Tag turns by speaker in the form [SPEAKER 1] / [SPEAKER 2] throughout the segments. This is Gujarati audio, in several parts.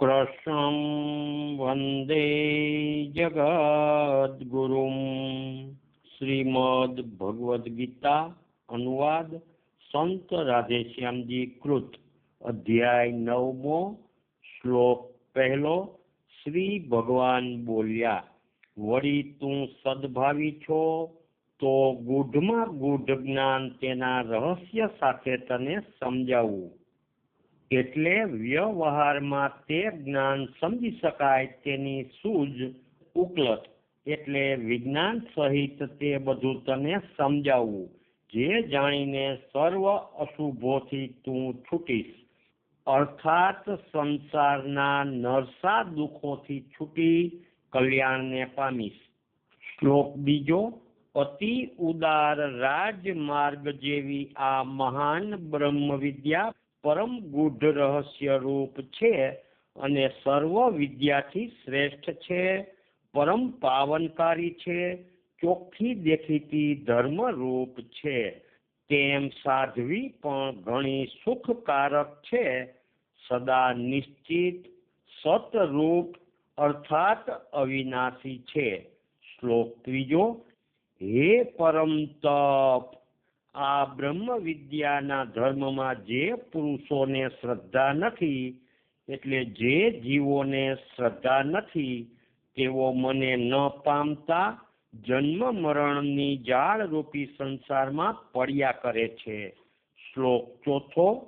[SPEAKER 1] કૃષ્ણં વંદે जगद्गुरुं ગીતા અનુવાદ સંત રાધેશ્યામજી કૃત અધ્યાય નવમો શ્લોક પહેલો શ્રી ભગવાન બોલ્યા વળી તું સદભાવી છો, તો ગૂઢમાં ગૂઢ જ્ઞાન તેના રહસ્ય સાથે તને સમજાવવું એટલે વ્યવહારમાં તે જ્ઞાન સમજી શકાય તેની સૂઝ ઉકલત. એટલે વિજ્ઞાન સહિત તે બધું તને સમજાવવું. જે જાણીને સર્વ અશુભોથી તું છૂટીશ. અર્થાત સંસારના નરસા દુઃખોથી છૂટી કલ્યાણને પામીશ. શ્લોક બીજો, અતિ ઉદાર રાજમાર્ગ જેવી આ મહાન બ્રહ્મ વિદ્યા પરમ ગુઢ રહસ્ય રૂપ છે અને સર્વ વિદ્યાથી શ્રેષ્ઠ છે. પરમ પાવનકારી છે, ચોખ્ખી દેખીતી ધર્મ રૂપ છે. તેમ સાધવી પણ ઘણી સુખકારક છે. સદા નિશ્ચિત, સતરૂપ, અર્થાત અવિનાશી છે. શ્લોક ત્રીજો, હે પરમ તપ આ બ્રહ્મ વિદ્યાના ધર્મમાં જે પુરુષોને શ્રદ્ધા નથી, એટલે જે જીવોને શ્રદ્ધા નથી, તેઓ મને ન પામતા જન્મ મરણની જાળ રૂપી સંસારમાં પડ્યા કરે છે. શ્લોક ચોથો,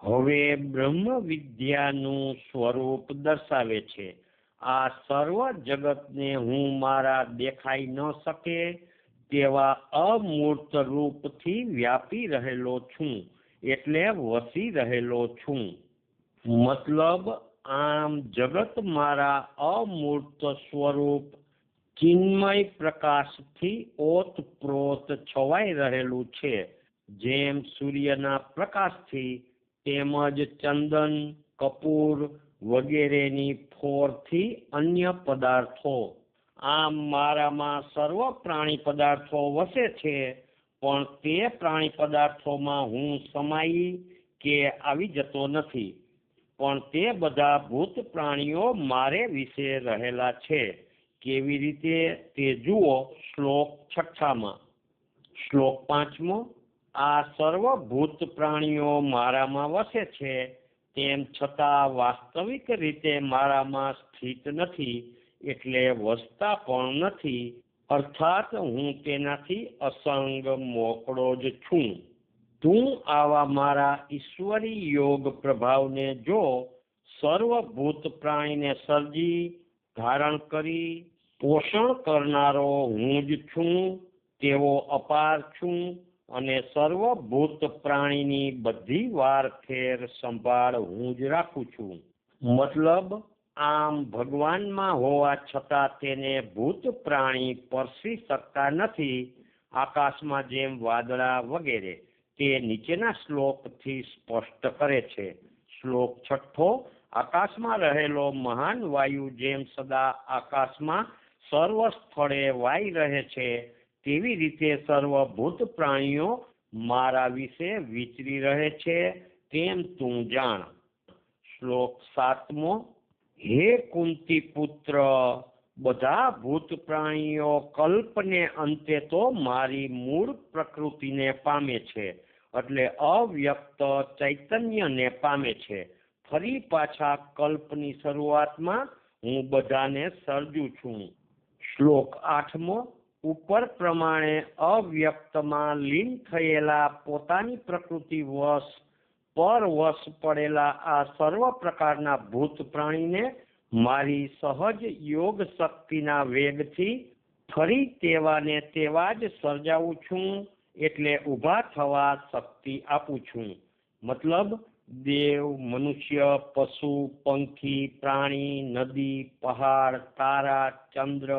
[SPEAKER 1] હવે બ્રહ્મ વિદ્યાનું સ્વરૂપ દર્શાવે છે. આ સર્વ જગતને હું મારા દેખાઈ ન શકે તેવા અમૂર્ત રૂપથી વ્યાપી રહેલો છું, એટલે વસી રહેલો છું. મતલબ, આમ જગત મારા અમૂર્ત સ્વરૂપ, ચિન્મય પ્રકાશથી ઓતપ્રોત છવાઈ રહેલું છે. જેમ સૂર્યના પ્રકાશથી તેમજ ચંદન, કપૂર વગેરેની ફોરથી અન્ય પદાર્થો આમ મારામાં સર્વ પ્રાણી પદાર્થો વસે છે, પણ તે પ્રાણી પદાર્થોમાં હું સમાઈ કે આવી જતો નથી. પણ તે બધા ભૂત પ્રાણીઓ મારે વિશે રહેલા છે. કેવી રીતે તે જુઓ શ્લોક છઠ્ઠામાં. શ્લોક પાંચમો, આ સર્વ ભૂત પ્રાણીઓ મારામાં વસે છે, તેમ છતાં વાસ્તવિક રીતે મારામાં સ્થિત નથી. એટલે વસતા પણ નથી. અર્થાત હું તેનાથી અસંગ મોકળો જ છું. તું આવા મારા ઈશ્વરી યોગ પ્રભાવને જો સર્વભૂત પ્રાણીને સર્જી, ધારણ કરી, પોષણ કરનારો હું જ છું, તેવો અપાર છું અને સર્વભૂત પ્રાણીની બધી વાર ફેર સંભાળ હું જ રાખું છું. મતલબ આમ ભગવાનમાં હોવા છતાં તેને ભૂત પ્રાણી પરસી શકતા નથી. આકાશમાં જેમ વાદળા વગેરે તે નીચેના શ્લોકથી સ્પષ્ટ કરે છે. શ્લોક છઠ્ઠો, આકાશમાં રહેલો મહાન વાયુ જેમ સદા આકાશમાં સર્વ સ્થળે વાઈ રહે છે, તેવી રીતે સર્વભૂત પ્રાણીઓ મારા વિશે વિચરી રહે છે, તેમ તું જાણ. શ્લોક સાતમો હે કુંતી પુત્ર બધા ભૂત પ્રાણીઓ કલ્પને અંતે તો મારી મૂળ પ્રકૃતિને પામે છે, એટલે અવ્યક્ત ચૈતન્યને પામે છે. ફરી પાછા કલ્પની શરૂઆતમાં હું બધાને સર્જું છું. શ્લોક આઠમો, ઉપર પ્રમાણે અવ્યક્તમાં લીન થયેલા પોતાની પ્રકૃતિ વશ પર વશ પડેલા આ સર્વ પ્રકારના ભૂત પ્રાણીને મારી સહજ યોગ શક્તિના વેગથી ફરી તેવાને તેવા જ સર્જાવું છું એટલે ઊભા થવા શક્તિ આપું છું. મતલબ દેવ, મનુષ્ય, પશુ, પંખી, પ્રાણી, નદી, પહાડ, તારા, ચંદ્ર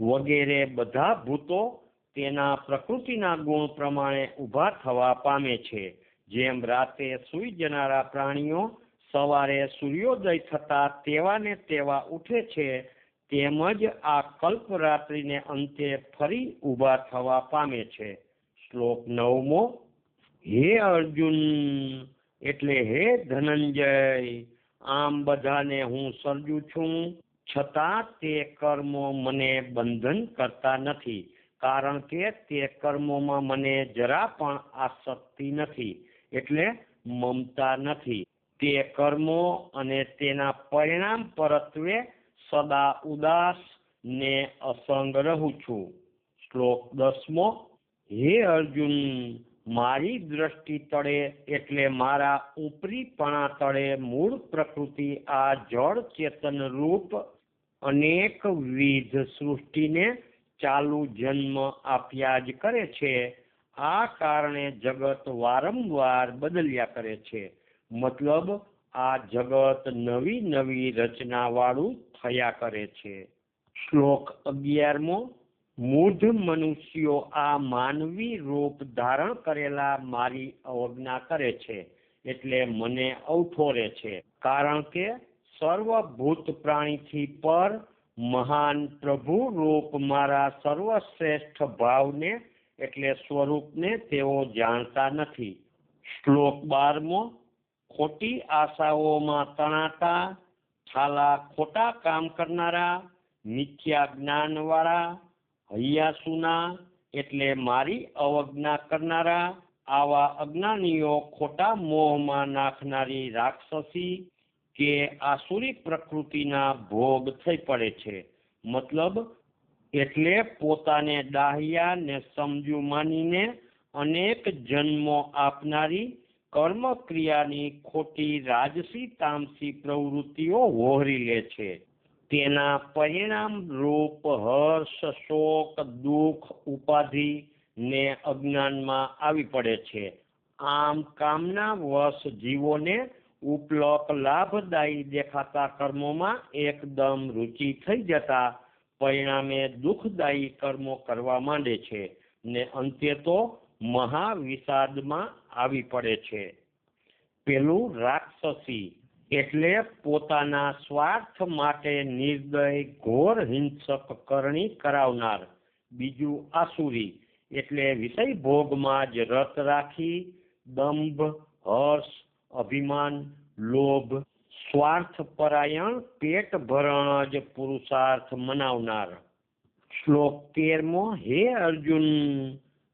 [SPEAKER 1] વગેરે બધા ભૂતો તેના પ્રકૃતિના ગુણ પ્રમાણે ઊભા થવા પામે છે. જેમ રાતે સૂઈ જનારા પ્રાણીઓ સવારે સૂર્યોદય થતા તેવાને તેવા ઉઠે છે, તેમજ આ કલ્પરાત્રિને અંતે ફરી ઊભા થવા પામે છે. શ્લોક નવમો, હે અર્જુન, એટલે હે ધનંજય, આમ બધાને હું સર્જું છું. છતાં તે કર્મો મને બંધન કરતા નથી, કારણ કે તે કર્મોમાં મને જરા પણ આસક્તિ નથી. એટલે મમતા નથી. તે કર્મો અને તેના પરિણામ પરત્વે સદા ઉદાસ ને અસંગ રહું છું. શ્લોક દસમો, હે અર્જુન, મારી દ્રષ્ટિ તળે એટલે મારા ઉપરીપણા તળે મૂળ પ્રકૃતિ આ જળ ચેતન રૂપ અનેકવિધ સૃષ્ટિને ચાલુ જન્મ આપ્યા જ કરે છે. આ કારણે જગત વારંવાર બદલ્યા કરે છે. મતલબ આ જગત નવી નવી રચનાવાળું થયા કરે છે. શ્લોક અગિયારમો, મૂઢ મનુષ્યો આ માનવી રૂપ ધારણ કરેલા મારી અવજ્ઞા કરે છે એટલે મને અવઠોરે છે. કારણ કે સર્વભૂત પ્રાણીથી પર મહાન પ્રભુ રૂપ મારા સર્વશ્રેષ્ઠ ભાવને એટલે સ્વરૂપને તેઓ જાણતા નથી. શ્લોક બારમો, ખોટી આશાઓમાં તણાતા છાલા ખોટા કામ કરનારા, મિથ્યા જ્ઞાનવાળા, હૈયાસુના, એટલે મારી અવજ્ઞા કરનારા, આવા અજ્ઞાનીઓ ખોટા મોહમાં નાખનારી રાક્ષસી કે આસુરી પ્રકૃતિના ભોગ થઈ પડે છે. મતલબ એટલે પોતાને ડાહ્યા ને સમજુ માનીને અનેક જન્મો આપનારી કર્મ ક્રિયાની ખોટી રાજસી તામસી પ્રવૃત્તિઓ વહોરી લે છે. તેના પરિણામ રૂપ હર્ષ, શોક, દુઃખ, ઉપાધિ ને અજ્ઞાનમાં આવી પડે છે. આમ કામના વશ જીવોને ઉપલક લાભદાયી દેખાતા કર્મોમાં એકદમ રુચિ થઈ જતા પરિણામે દુઃખદાયી કર્મો કરવા માંડે છે ને અંતે તો મહાવિષાદમાં આવી પડે છે. પેલું રાક્ષસી એટલે પોતાના સ્વાર્થ માટે નિર્દય, ઘોર હિંસક કરણી કરાવનાર. બીજું આસુરી એટલે વિષય ભોગમાં જ રત રાખી, દંભ, હર્ષ, અભિમાન, લોભ સ્વાર્થ પરાયણ પેટ ભરણ જ પુરુષાર્થ મનાવનાર. શ્લોક તેરમો, હે અર્જુન,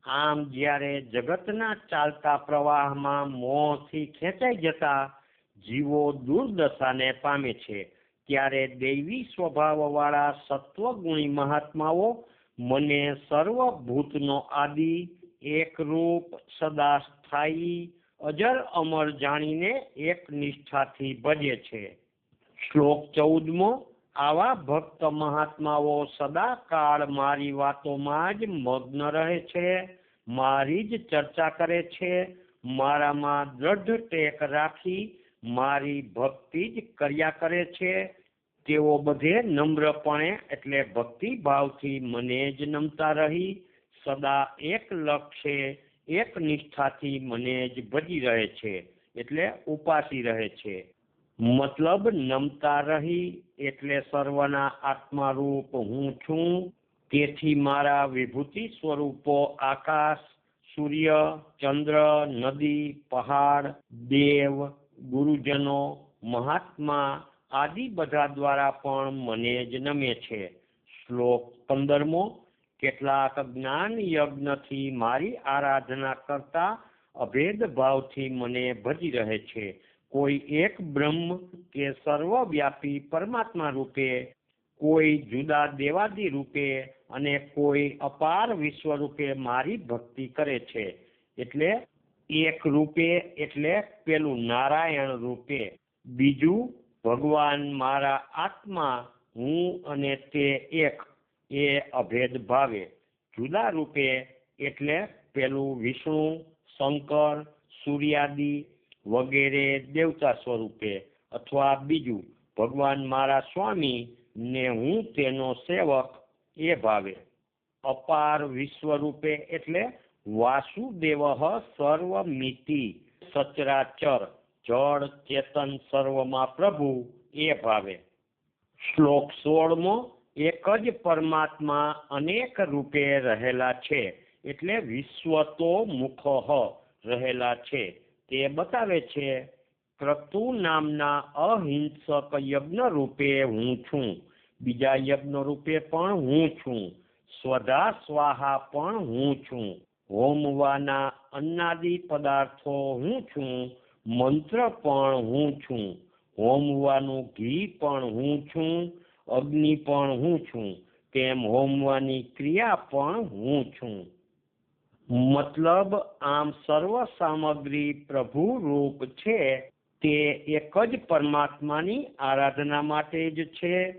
[SPEAKER 1] આમ જ્યારે જગતના ચાલતા પ્રવાહમાં મોંથી ખેંચાઈ જતા જીવો દુર્દશાને પામે છે, ત્યારે દૈવી સ્વભાવવાળા સત્વગુણી મહાત્માઓ મને સર્વભૂતનો આદિ, એકરૂપ, સદા સ્થાયી અજર અમર જાણીને એક નિષ્ઠાથી ભજે છે. શ્લોક ચૌદમો, આવા ભક્ત મહાત્માઓ સદા કાળ મારી વાતોમાં જ મગ્ન રહે છે, મારી જ ચર્ચા કરે છે, મારામાં દ્રઢ ટેક રાખી મારી ભક્તિ જ કર્યા કરે છે. તેઓ બધે નમ્રપણે એટલે ભક્તિ ભાવથી મને જ નમતા રહી, સદા એક લક્ષ્ય એક નિષ્ઠાથી મને જ ભજી રહે છે, એટલે ઉપાસી રહે છે. મતલબ નમતા રહી એટલે સર્વના આત્મારૂપ હું છું, તેથી મારા વિભૂતિ સ્વરૂપો આકાશ, સૂર્ય, ચંદ્ર, નદી, પહાડ, દેવ, ગુરુજનો, મહાત્મા આદિ બધા દ્વારા પણ મને જ નમે છે. શ્લોક પંદરમો કેટલાક જ્ઞાન યજ્ઞથી મારી આરાધના કરતા અભેદ ભાવથી મને ભજી રહે છે. કોઈ એક બ્રહ્મ કે સર્વવ્યાપી પરમાત્મા રૂપે, કોઈ જુદા દેવાદી રૂપે અને કોઈ અપાર વિશ્વ રૂપે મારી ભક્તિ કરે છે. એટલે એક રૂપે એટલે પેલું નારાયણ રૂપે. બીજું, ભગવાન મારા આત્મા, હું અને તે એક. એ અભેદ ભાવે. જુદા રૂપે એટલે પેલું વિષ્ણુ, શંકર, સૂર્યાદિ વગેરે દેવતા સ્વરૂપે અથવા બીજું ભગવાન મારા સ્વામી ને હું તેનો સેવક એ ભાવે. અપાર વિશ્વ રૂપે એટલે વાસુદેવ સર્વમિતિ, સચરાચર, જળ, ચેતન સર્વમાં પ્રભુ એ ભાવે. શ્લોક સોળમો એક જ પરમાત્મા અનેક રૂપે રહેલા છે, એટલે વિશ્વ તો મુખ રહેલા છે. તે બતાવે છે ક્રતુ નામના અહિંસક યજ્ઞ રૂપે હું છું. બીજા યજ્ઞ રૂપે પણ હું છું. સ્વધા સ્વાહા પણ હું છું. હોમવાના અન્નાદિ પદાર્થો હું છું. મંત્ર પણ હું છું. હોમવાનું ઘી પણ હું છું. અગ્નિ પણ હું છું, તેમ હોમવાની ક્રિયા પણ હું છું. મતલબ આમ સર્વ સામગ્રી પ્રભુ રૂપ છે, તે એક જ પરમાત્માની આરાધના માટે જ છે.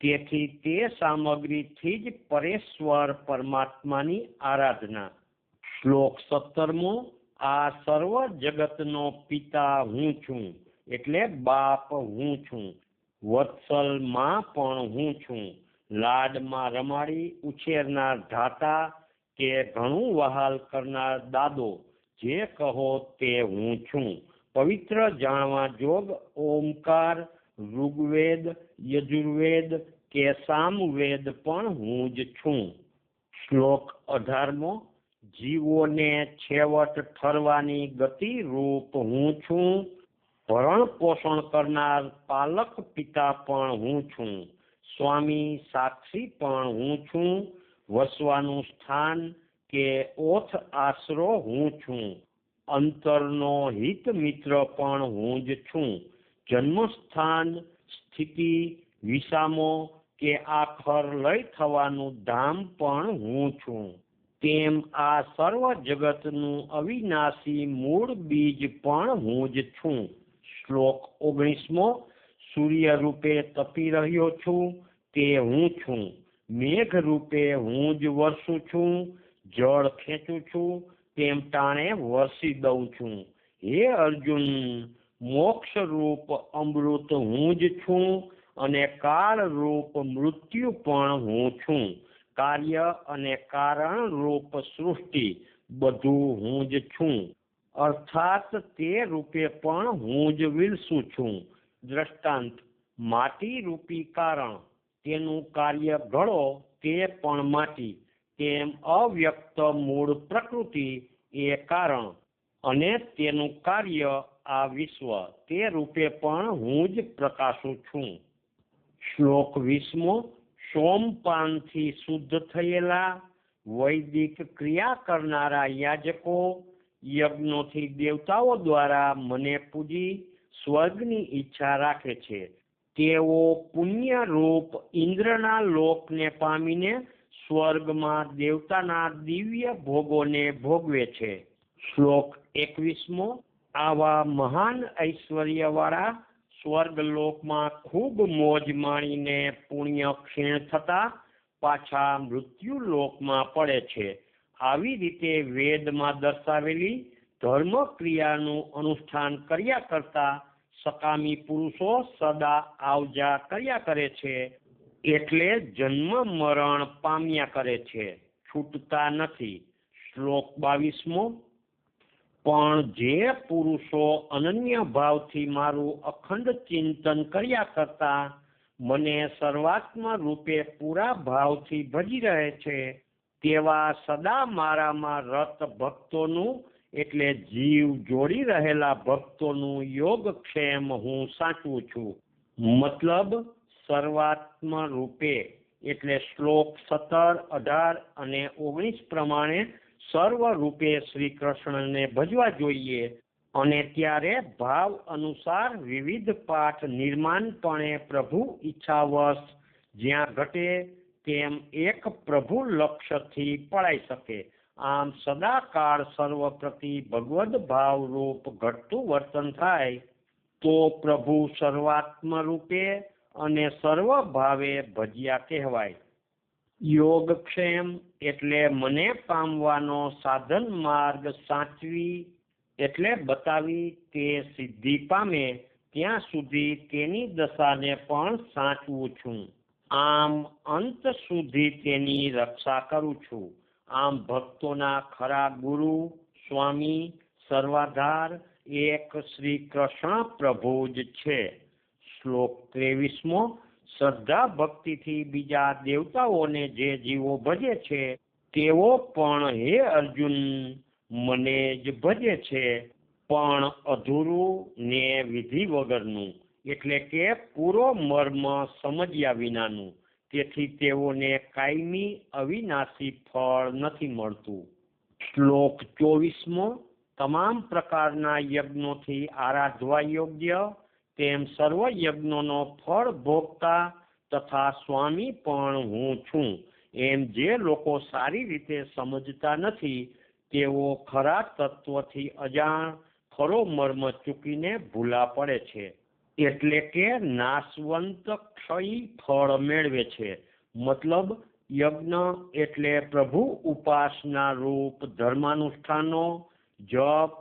[SPEAKER 1] તેથી તે સામગ્રીથી જ પરેશ્વર પરમાત્માની આરાધના. શ્લોક સત્તરમો, આ સર્વ જગતનો પિતા હું છું, એટલે બાપ હું છું. વત્સલમાં પણ હું છું. લાડમાં રમાડી ઉછેરનાર ધાતા કે ઘણું વહાલ કરનાર દાદો, જે કહો તે હું છું. પવિત્ર જાણવા જોગ ઓમકાર, ઋગ્વેદ, યજુર્વેદ કે સામવેદ પણ હું જ છું. શ્લોક અઢારમો, જીવોને છેવટ ઠરવાની ગતિ રૂપ હું છું. ભરણ પોષણ કરનાર પાલક પિતા પણ હું છું. સ્વામી સાક્ષી પણ હું છું. વસવાનું સ્થાન કે ઓથ આશરો હું છું. અંતરનો હિત મિત્ર પણ હું જ છું. જન્મસ્થાન, સ્થિતિ, વિસામો કે આખર લય થવાનું ધામ પણ હું છું. તેમ આ સર્વ જગતનું અવિનાશી મૂળ બીજ પણ હું જ છું. શ્લોક ઓગણીસમો સૂર્ય રૂપે તપી રહ્યો છું, તે હું છું. મેઘ રૂપે હું જ વરસું છું, જળ ખેંચું છું, તેમ ટાણે વરસી દઉં છું. હે અર્જુન મોક્ષ રૂપ અમૃત હું જ છું અને કાળ રૂપ મૃત્યુ પણ હું છું. કાર્ય અને કારણ રૂપ સૃષ્ટિ બધું હું જ છું. અર્થાત તે રૂપે પણ હું જ વિલસું છું. દ્રષ્ટાંત, માટી રૂપી કારણ, તેનું કાર્ય ઘડો તે પણ માટી, તેમ અવ્યક્ત મૂળ પ્રકૃતિ એ કારણ, અને તેનું કાર્ય આ વિશ્વ, તે રૂપે પણ હું જ પ્રકાશું છું. શ્લોક વીસમો, સોમપાનથી શુદ્ધ થયેલા વૈદિક ક્રિયા કરનારા યાજકો યજ્ઞોથી દેવતાઓ દ્વારા મને પૂજી સ્વર્ગની ઈચ્છા રાખે છે. તેઓ પુણ્ય રૂપ ઇન્દ્રના લોકને પામીને સ્વર્ગમાં દેવતાના દિવ્ય ભોગોને ભોગવે છે. શ્લોક એકવીસમો, આવા મહાન ઐશ્વર્યવાળા સ્વર્ગલોકમાં ખૂબ મોજ માણીને પુણ્ય ક્ષીણ થતા પાછા મૃત્યુ લોકમાં પડે છે. આવી રીતે વેદમાં દર્શાવેલી ધર્મ ક્રિયાનું અનુષ્ઠાન કર્યા કરતા સકામી પુરુષો સદા આવજા કર્યા કરે છે, એટલે જન્મ મરણ પામ્યા કરે છે. છૂટતા નથી. શ્લોક બાવીસમો. પણ જે પુરુષો અનન્ય ભાવથી મારું અખંડ ચિંતન કર્યા કરતા મને સર્વાત્મ રૂપે પૂરા ભાવથી ભજી રહે છે તેવા સદા મારામાં રત ભક્તોનું, એટલે જીવ જોડી રહેલા ભક્તોનું યોગક્ષેમ હું સાચું છું. મતલબ સર્વાત્મ રૂપે, એટલે શ્લોક સત્તર, અઢાર અને ઓગણીસ પ્રમાણે સર્વ રૂપે શ્રી કૃષ્ણને ભજવા જોઈએ અને ત્યારે ભાવ અનુસાર વિવિધ પાઠ નિર્માણપણે પ્રભુ ઈચ્છાવશ જ્યાં ઘટે તેમ એક પ્રભુ લક્ષ્યથી પડાઈ શકે. આમ સદાકાળ સર્વ પ્રતિ ભગવદ ભાવ રૂપ ઘટતું વર્તન થાય, તો પ્રભુ સર્વાત્મ રૂપે અને સર્વ ભાવે ભજ્યા કહેવાય. યોગક્ષેમ એટલે મને પામવાનો સાધન માર્ગ સાચવી, એટલે બતાવી તે સિદ્ધિ પામે, ત્યાં સુધી તેની દશાને પણ સાચવું છું. આમ અંત સુધી તેની રક્ષા કરું છું. આમ ભક્તોના ખરા ગુરુ, સ્વામી, સર્વાધાર એક શ્રી કૃષ્ણ પ્રભુ જ છે. શ્લોક ત્રેવીસમો, શ્રદ્ધા ભક્તિથી બીજા દેવતાઓને જે જીવો ભજે છે, તેઓ પણ હે અર્જુન, મને જ ભજે છે. પણ અધૂરું ને વિધિ વગરનું એટલે કે પૂરો મર્મ સમજ્યા વિનાનું. તેથી તેઓને કાયમી અવિનાશી ફળ નથી મળતું. શ્લોક ચોવીસમો, તમામ પ્રકારના યજ્ઞોથી આરાધવા યોગ્ય, તેમ સર્વ યજ્ઞોનો ફળ ભોગતા તથા સ્વામી પણ હું છું. એમ જે લોકો સારી રીતે સમજતા નથી, તેઓ ખરા તત્વથી અજાણ ખરો મર્મ ચૂકીને ભૂલા પડે છે. એટલે કે નાશવંત ક્ષયી ફળ મેળવે છે. મતલબ યજ્ઞ એટલે પ્રભુ ઉપાસના રૂપ ધર્માનુષ્ઠાનો જપ,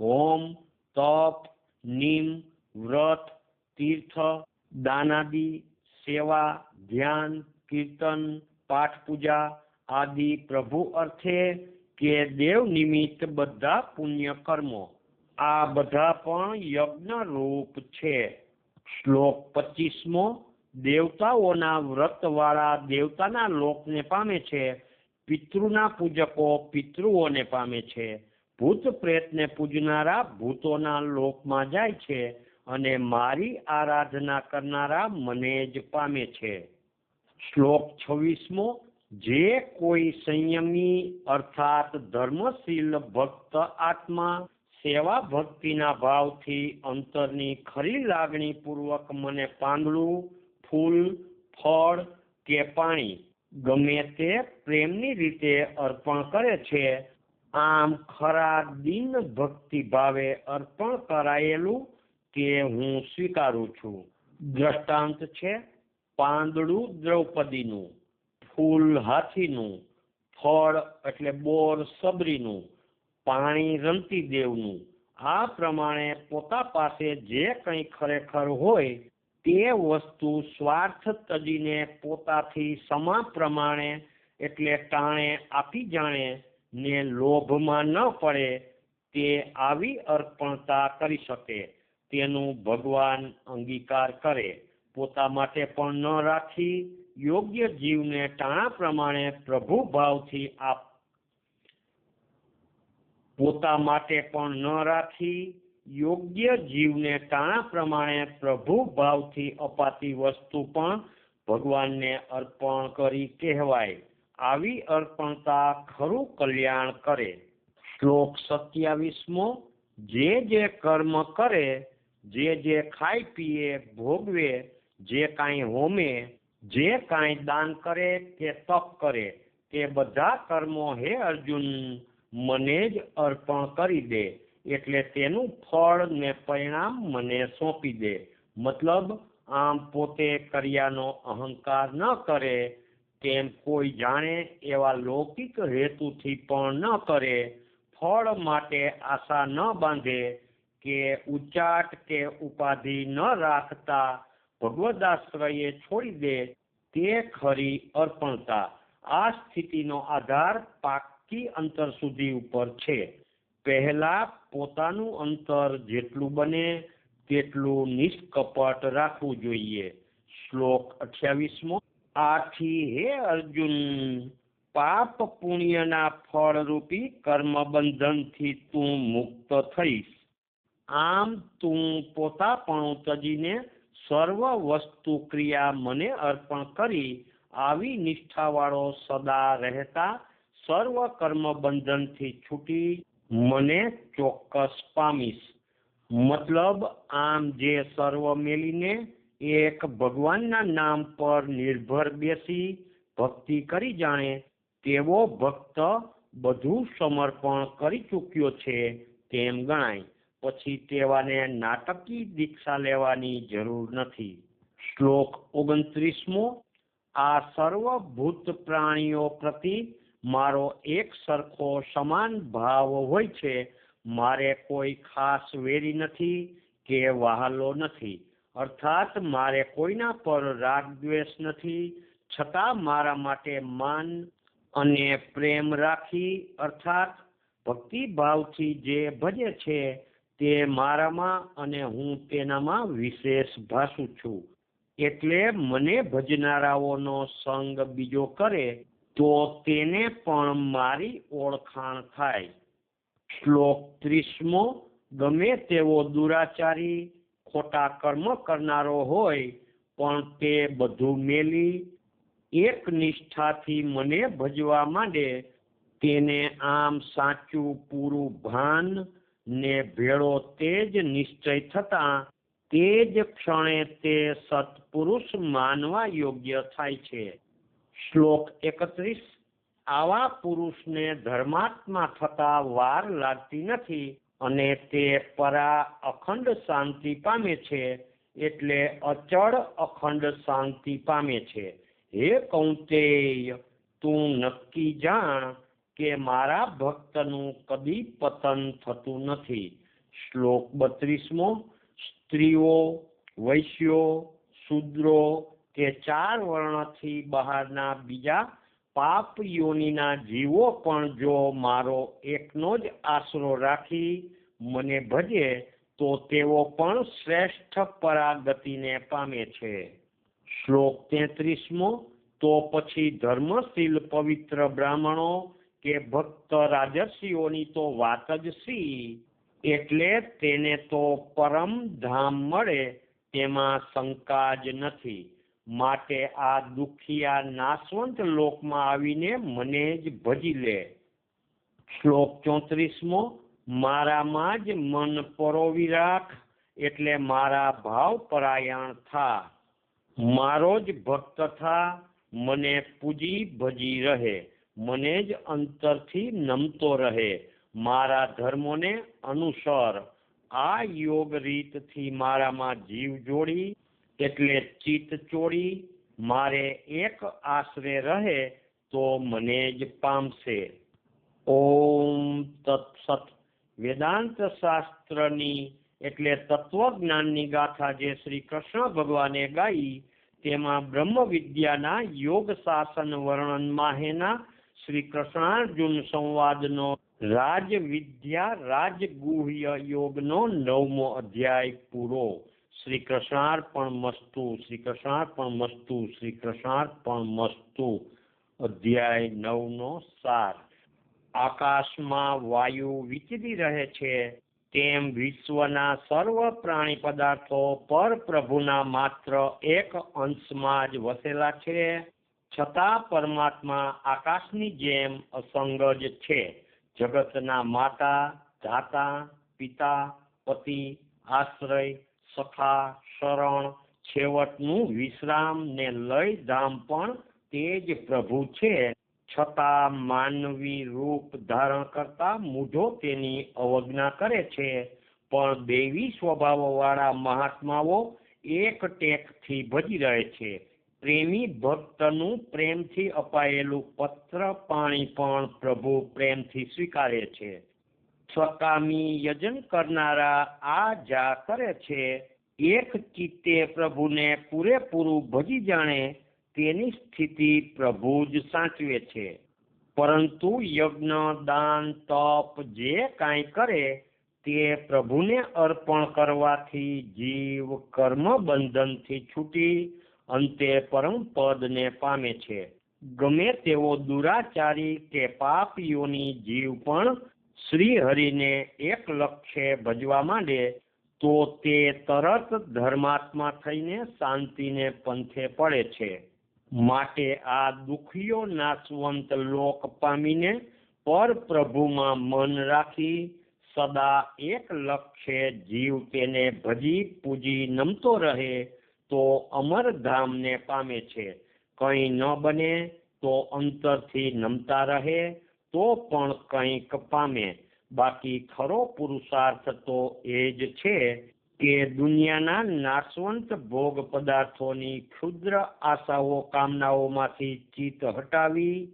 [SPEAKER 1] હોમ, તપ, નિમ, વ્રત, તીર્થ, દાનાદિ, સેવા, ધ્યાન, કીર્તન, પાઠ પૂજા આદિ પ્રભુ અર્થે કે દેવ નિમિત્ત બધા પુણ્ય કર્મો આ બધા પણ યજ્ઞ રૂપ છે. શ્લોક પચીસમો, દેવતાઓના વ્રતવાળા દેવતાના લોકને પામે છે, પિતૃના પૂજકો પિતૃઓને પામે છે. ભૂત પ્રેતને પૂજનારા ભૂતોના લોકમાં જાય છે અને મારી આરાધના કરનારા મને જ પામે છે. શ્લોક છવ્વીસમો, જે કોઈ સંયમી અર્થાત ધર્મશીલ ભક્ત આત્મા સેવા ભક્તિના ભાવથી અંતરની ખરી લાગણી પૂર્વક મને પાંદડું, ફૂલ, ફળ કે પાણી ગમે તે પ્રેમની રીતે અર્પણ કરે છે. આમ ખરા દિન ભક્તિ ભાવે અર્પણ કરાયેલું તે હું સ્વીકારું છું. દ્રષ્ટાંત છે પાંદડું દ્રૌપદીનું, ફૂલ હાથીનું, ફળ એટલે બોર સબરીનું પાણી રંતી દેવનું. આ પ્રમાણે પોતા પાસે જે કંઈ ખરેખર હોય, તે વસ્તુ સ્વાર્થ તજીને પોતાથી સમા પ્રમાણે, એટલે ટાણે આપી જાણે, ને લોભમાં ન પડે, તે આવી અર્પણતા કરી શકે. તેનું ભગવાન અંગીકાર કરે. પોતા માટે પણ ન રાખી, યોગ્ય જીવને ટાણા પ્રમાણે પ્રભુ ભાવથી આપ પોતા માટે પણ ન રાખી, યોગ્ય જીવને તાણા પ્રમાણે પ્રભુ ભાવથી અપાતી વસ્તુ પણ ભગવાનને અર્પણ કરી કહેવાય. આવી અર્પણતા ખરું કલ્યાણ કરે. શ્લોક સત્યાવીસમો, જે જે કર્મ કરે, જે જે ખાઈ પીએ, ભોગવે, જે કાંઈ હોમે, જે કાંઈ દાન કરે કે તપ કરે. તે બધા કર્મો હે અર્જુન. મને જ અર્પણ કરી દે, એટલે તેનું ફળ ને પરિણામ મને સોંપી દે. મતલબ, આમ પોતે કર્યાનો અહંકાર ન કરે, તેમ કોઈ જાણે એવા લૌકિક હેતુથી પણ ન કરે. ફળ માટે આશા ન બાંધે કે ઉચાટ કે ઉપાધિ ન રાખતા ભગવદાશ્રયે છોડી દે તે ખરી અર્પણતા. આ સ્થિતિનો આધાર પાકી અંતર સુધી ઉપર છે. પહેલા પોતાનું અંતર જેટલું બને તેટલું નિષ્કપટ રાખવું જોઈએ. શ્લોક અઠ્યાવીસમો, આથી હે અર્જુન, પાપ પુણ્યના ફળરૂપી કર્મ બંધનથી તું મુક્ત થઈશ. આમ તું પોતાપણું તજીને સર્વ વસ્તુ ક્રિયા મને અર્પણ કરી, આવી નિષ્ઠાવાળો સદા રહેતા સર્વ કર્મ બંધનથી છૂટી મને ચોક્કસ પામીશ. મતલબ આમ જે સર્વ મેલીને એક ભગવાનના નામ પર નિર્ભર બેસી ભક્તિ કરી જાણે, તેવો ભક્ત બધું સમર્પણ કરી ચૂક્યો છે તેમ ગણાય. પછી તેવાને નાટકી દીક્ષા લેવાની જરૂર નથી. શ્લોક ઓગણત્રીસમો, આ સર્વ ભૂત પ્રાણીઓ પ્રતિ મારો એક સરખો સમાન ભાવ હોય છે, મારે કોઈ ખાસ વેરી નથી કે વહાલો નથી. અર્થાત મારે કોઈના પર રાગ દ્વેષ નથી, છતાં મારા માટે માન અને પ્રેમ રાખી, અર્થાત ભક્તિ ભાવથી જે ભજે છે તે મારામાં અને હું તેનામાં વિશેષ ભાસું છું. એટલે મને ભજનારાઓનો સંગ બીજો કરે તો તેને પણ મારી ઓળખાણ થાય. શ્લોક ત્રીસમો, ગમે તેવો દુરાચારી, ખોટા કર્મ કરનારો હોય, પણ તે બધું મેલી, એક નિષ્ઠાથી મને ભજવા માંડે, તેને આમ સાચું પૂરું ભાન ને ભેળો તે જ નિશ્ચય થતાં, તે જ ક્ષણે તે સત્પુરુષ માનવા યોગ્ય થાય છે. શ્લોક એકત્રીસ, આવા પુરુષને ધર્માત્મા થતા વાર લાગતી નથી અને તે પરા અખંડ શાંતિ પામે છે એટલે અચળ અખંડ શાંતિ પામે છે. હે કૌંતેય, તું નક્કી જાણ કે મારા ભક્તનું કદી પતન થતું નથી. શ્લોક બત્રીસમો, સ્ત્રીઓ, વૈશ્યો, શૂદ્રો કે ચાર વર્ણથી બહારના બીજા પાપ યોનિના જીવો પણ જો મારો એકનો જ આશરો રાખી મને ભજે, તો તેઓ પણ શ્રેષ્ઠ પરાગતિને પામે છે. શ્લોક તેત્રીસમો, તો પછી ધર્મશીલ પવિત્ર બ્રાહ્મણો કે ભક્ત રાજર્ષિઓની તો વાત જ સી એટલે તેને તો પરમ ધામ મળે, તેમાં શંકા જ નથી. માટે આ દુખિયા નાશવંત લોકમાં આવીને મને જ ભજી લે. શ્લોક ચોત્રીસમો, મારામાં જ મન પરોવી રાખ, એટલે મારા ભાવ પરાયણ થા. મારો જ ભક્ત થા, મને પૂજી ભજી રહે. મને જ અંતરથી નમતો રહે. મારા ધર્મોને અનુસર. આ યોગ રીતથી મારામાં જીવ જોડી એટલે ચિત્ત ચોરી, મારે એક આશરે રહે તો મને જ પામશે. ઓમ તત્સત વેદાંત શાસ્ત્રની એટલે તત્વજ્ઞાનની ગાથા જે શ્રી કૃષ્ણ ભગવાને ગાઈ, તેમાં બ્રહ્મ વિદ્યાના યોગ શાસન વર્ણન માહેના શ્રી કૃષ્ણાર્જુન સંવાદનો રાજ વિદ્યા રાજગુહ્ય યોગનો નવમો અધ્યાય પૂરો. શ્રી કૃષ્ણાર્પણ મસ્તુ શ્રી કૃષ્ણાર્પણ મસ્તુ શ્રી કૃષ્ણાર્પણ મસ્તુ. અધ્યાય નવનો સાર. આકાશમાં વાયુ વિચરી રહે છે, તેમ વિશ્વના સર્વ પ્રાણી પદાર્થો પર પ્રભુના માત્ર એક અંશમાં જ વસેલા છે. છતાં પરમાત્મા આકાશની જેમ અસંગજ છે. જગતના માતા ધાતા પિતા, પતિ, આશ્રય સખા, શરણ છેવટનું વિશ્રામ ને લય ધામ પણ તે જ પ્રભુ છે. છતાં માનવી રૂપ ધારણ કરતા મૂઢો તેની અવજ્ઞા કરે છે. પણ દેવી સ્વભાવવાળા મહાત્માઓ એક ટેકથી ભજી રહે છે. પ્રેમી ભક્તનું પ્રેમથી અપાયેલું પત્ર પાણી પણ પ્રભુ પ્રેમથી સ્વીકારે છે. સ્વકામી યજન કરનારા આ જા કરે છે, એક ચિત્તે પ્રભુને પૂરેપૂરું ભજી જાણે તેની સ્થિતિ પ્રભુ જ સાચવે છે. પરંતુ યજ્ઞ, દાન, તપ જે કાંઈ કરે તે પ્રભુને અર્પણ કરવાથી જીવ કર્મ બંધનથી છૂટી અંતે પરમ પદને પામે છે. ગમે તેવો દુરાચારી કે પાપીઓની જીવ પણ શ્રી હરિને એક લક્ષ્ય ભજવા માંડે, તો તે તરત ધર્માત્મા થઈને શાંતિને પંથે પડે છે. માટે આ દુખીઓ નાશવંત લોક પામીને પર પ્રભુમાં મન રાખી સદા એક લક્ષ્ય જીવ તેને ભજી પૂજી નમતો રહે, તો અમરધામને પામે છે. કંઈ ન બને તો અંતરથી નમતા રહે તો પણ કંઈક પામે. બાકી ખરો પુરુષાર્થ તો એ જ છે કે દુનિયાના નાશવંત ભોગ પદાર્થોની ક્ષુદ્ર આશાઓ, કામનાઓમાંથી ચિત્ત હટાવી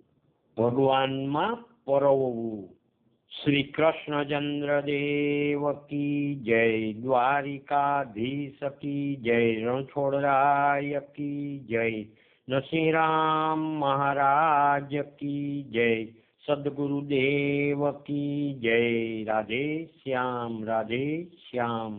[SPEAKER 1] ભગવાનમાં પરવવું. શ્રી કૃષ્ણચંદ્ર દેવ કી જય, દ્વારિકાધીશ કી જય, રણછોડરાય કી જય નરસિંહરામ મહારાજ કી જય. સદગુરુદેવ કી જય રાધે શ્યામ રાધે શ્યામ